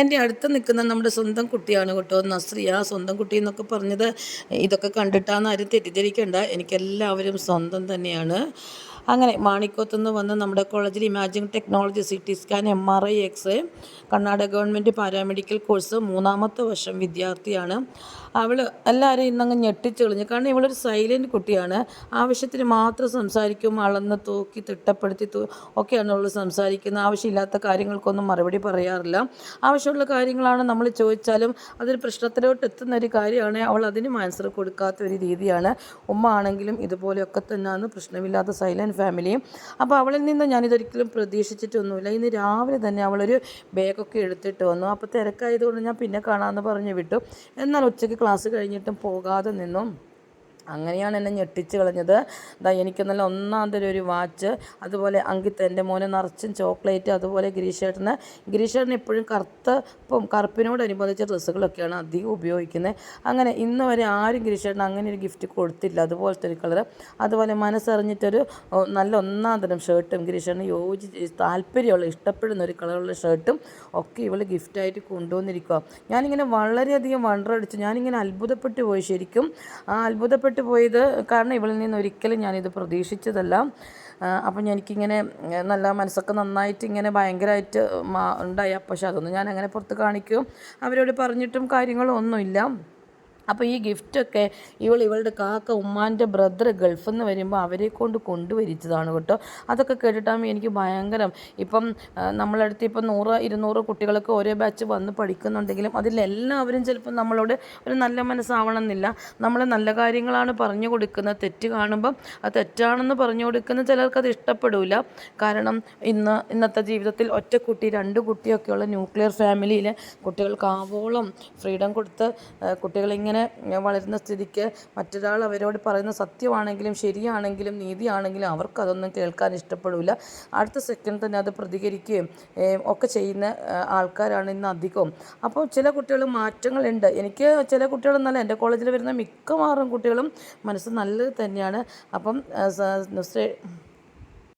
എന്റെ അടുത്ത് നിൽക്കുന്ന നമ്മുടെ സ്വന്തം കുട്ടിയാണ് കേട്ടോ നസ്രിയ. സ്വന്തം കുട്ടി എന്നൊക്കെ പറഞ്ഞത് ഇതൊക്കെ കണ്ടിട്ടാന്ന് ആരും തെറ്റിദ്ധരിക്കേണ്ട. എനിക്കെല്ലാവരും സ്വന്തം തന്നെയാണ്. അങ്ങനെ മാണിക്കോത്തുനിന്ന് വന്ന് നമ്മുടെ കോളേജിൽ imaging technology C T scan M R I X Karnataka government paramedical course മൂന്നാമത്തെ വർഷം വിദ്യാർത്ഥിയാണ്. അവൾ എല്ലാവരും ഇന്നങ്ങ് ഞെട്ടിച്ചെളിഞ്ഞു കാരണം ഇവളൊരു സൈലന്റ് കുട്ടിയാണ്. ആവശ്യത്തിന് മാത്രം സംസാരിക്കും അളന്ന് തൂക്കി തിട്ടപ്പെടുത്തി തൂ ഒക്കെയാണ് അവൾ സംസാരിക്കുന്നത്. ആവശ്യമില്ലാത്ത കാര്യങ്ങൾക്കൊന്നും മറുപടി പറയാറില്ല. ആവശ്യമുള്ള കാര്യങ്ങളാണ് നമ്മൾ ചോദിച്ചാലും അതൊരു പ്രശ്നത്തിലോട്ട് എത്തുന്ന ഒരു കാര്യമാണ്. അവൾ അതിന് ആൻസർ കൊടുക്കാത്ത ഒരു രീതിയാണ്. ഉമ്മ ആണെങ്കിലും ഇതുപോലെയൊക്കെ തന്നെയാണ്. പ്രശ്നമില്ലാത്ത സൈലന്റ് ഫാമിലിയും അപ്പോൾ അവളിൽ നിന്ന് ഞാനിതൊരിക്കലും പ്രതീക്ഷിച്ചിട്ടൊന്നുമില്ല. ഇന്ന് രാവിലെ തന്നെ അവളൊരു ബാഗൊക്കെ എടുത്തിട്ട് വന്നു. അപ്പോൾ തിരക്കായതുകൊണ്ട് ഞാൻ പിന്നെ കാണാമെന്ന് പറഞ്ഞു വിട്ടു. എന്നാൽ ഉച്ചയ്ക്ക് ക്ലാസ് കഴിഞ്ഞിട്ടും പോകാതെ നിന്നു. അങ്ങനെയാണ് എന്നെ ഞെട്ടിച്ച് കളഞ്ഞത്. എന്താ എനിക്ക് നല്ല ഒന്നാം തരം ഒരു വാച്ച് അതുപോലെ അങ്കിത്ത് എന്റെ മോനെ നിറച്ചും ചോക്ലേറ്റ് അതുപോലെ ഗിരീഷേട്ടന്. ഗിരീഷേട്ടൻ എപ്പോഴും കറുത്ത ഇപ്പം കറുപ്പിനോടനുബന്ധിച്ച ഡ്രസ്സുകളൊക്കെയാണ് അധികം ഉപയോഗിക്കുന്നത്. അങ്ങനെ ഇന്ന് വരെ ആരും ഗിരീഷേട്ടൻ അങ്ങനെ ഒരു ഗിഫ്റ്റ് കൊടുത്തില്ല. അതുപോലത്തെ ഒരു കളർ അതുപോലെ മനസ്സറിഞ്ഞിട്ടൊരു നല്ല ഒന്നാം തരം ഷർട്ടും ഗിരീഷേട്ടന് യോജിച്ച് താല്പര്യമുള്ള ഇഷ്ടപ്പെടുന്ന ഒരു കളറുള്ള ഷർട്ടും ഒക്കെ ഇവൾ ഗിഫ്റ്റായിട്ട് കൊണ്ടുവന്നിരിക്കുക ഞാനിങ്ങനെ വളരെയധികം വണ്ടറടിച്ചു ഞാനിങ്ങനെ അത്ഭുതപ്പെട്ടു പോയി ശരിക്കും. ആ അത്ഭുതപ്പെട്ടു പോയത് കാരണം ഇവളിൽ നിന്ന് ഒരിക്കലും ഞാനിത് പ്രതീക്ഷിച്ചതല്ല. അപ്പം എനിക്കിങ്ങനെ നല്ല മനസ്സൊക്കെ നന്നായിട്ട് ഇങ്ങനെ ഭയങ്കരമായിട്ട് മാ ഉണ്ടായി. പക്ഷെ അതൊന്നും ഞാൻ അങ്ങനെ പുറത്ത് കാണിക്കും. അവരോട് പറഞ്ഞിട്ടും കാര്യങ്ങളൊന്നുമില്ല. അപ്പോൾ ഈ ഗിഫ്റ്റൊക്കെ ഇവൾ ഇവളുടെ കാക്ക ഉമ്മാന്റെ ബ്രദർ ഗൾഫിൽ നിന്ന് വരുമ്പോൾ അവരെ കൊണ്ട് കൊണ്ടുവരിച്ചതാണ് കേട്ടോ. അതൊക്കെ കേട്ടിട്ടാകുമ്പോൾ എനിക്ക് ഭയങ്കരം. ഇപ്പം നമ്മളടുത്ത് ഇപ്പം നൂറ് ഇരുന്നൂറ് കുട്ടികളൊക്കെ ഓരോ ബാച്ച് വന്ന് പഠിക്കുന്നുണ്ടെങ്കിലും അതിലെല്ലാവരും ചിലപ്പോൾ നമ്മളോട് ഒരു നല്ല മനസ്സാവണമെന്നില്ല. നമ്മൾ നല്ല കാര്യങ്ങളാണ് പറഞ്ഞു കൊടുക്കുന്നത് തെറ്റ് കാണുമ്പം അത് തെറ്റാണെന്ന് പറഞ്ഞു കൊടുക്കുന്ന ചിലർക്ക് അത് ഇഷ്ടപ്പെടില്ല കാരണം ഇന്ന് ഇന്നത്തെ ജീവിതത്തിൽ ഒറ്റ കുട്ടി രണ്ട് കുട്ടിയൊക്കെയുള്ള ന്യൂക്ലിയർ ഫാമിലിയിലെ കുട്ടികൾക്ക് ആവോളം ഫ്രീഡം കൊടുത്ത് ആ, കുട്ടികളിങ്ങനെ വളരുന്ന സ്ഥിതിക്ക് മറ്റൊരാൾ അവരോട് പറയുന്ന സത്യമാണെങ്കിലും ശരിയാണെങ്കിലും നീതിയാണെങ്കിലും അവർക്കതൊന്നും കേൾക്കാൻ ഇഷ്ടപ്പെടില്ല അടുത്ത സെക്കൻഡ് തന്നെ അത് പ്രതികരിക്കുകയും ഒക്കെ ചെയ്യുന്ന ആൾക്കാരാണ് ഇന്ന് അധികവും. അപ്പോൾ ചില കുട്ടികൾ മാറ്റങ്ങളുണ്ട്. എനിക്ക് ചില കുട്ടികളെന്നല്ല എന്റെ കോളേജിൽ വരുന്ന മിക്കവാറും കുട്ടികളും മനസ്സ് നല്ലത് തന്നെയാണ്. അപ്പം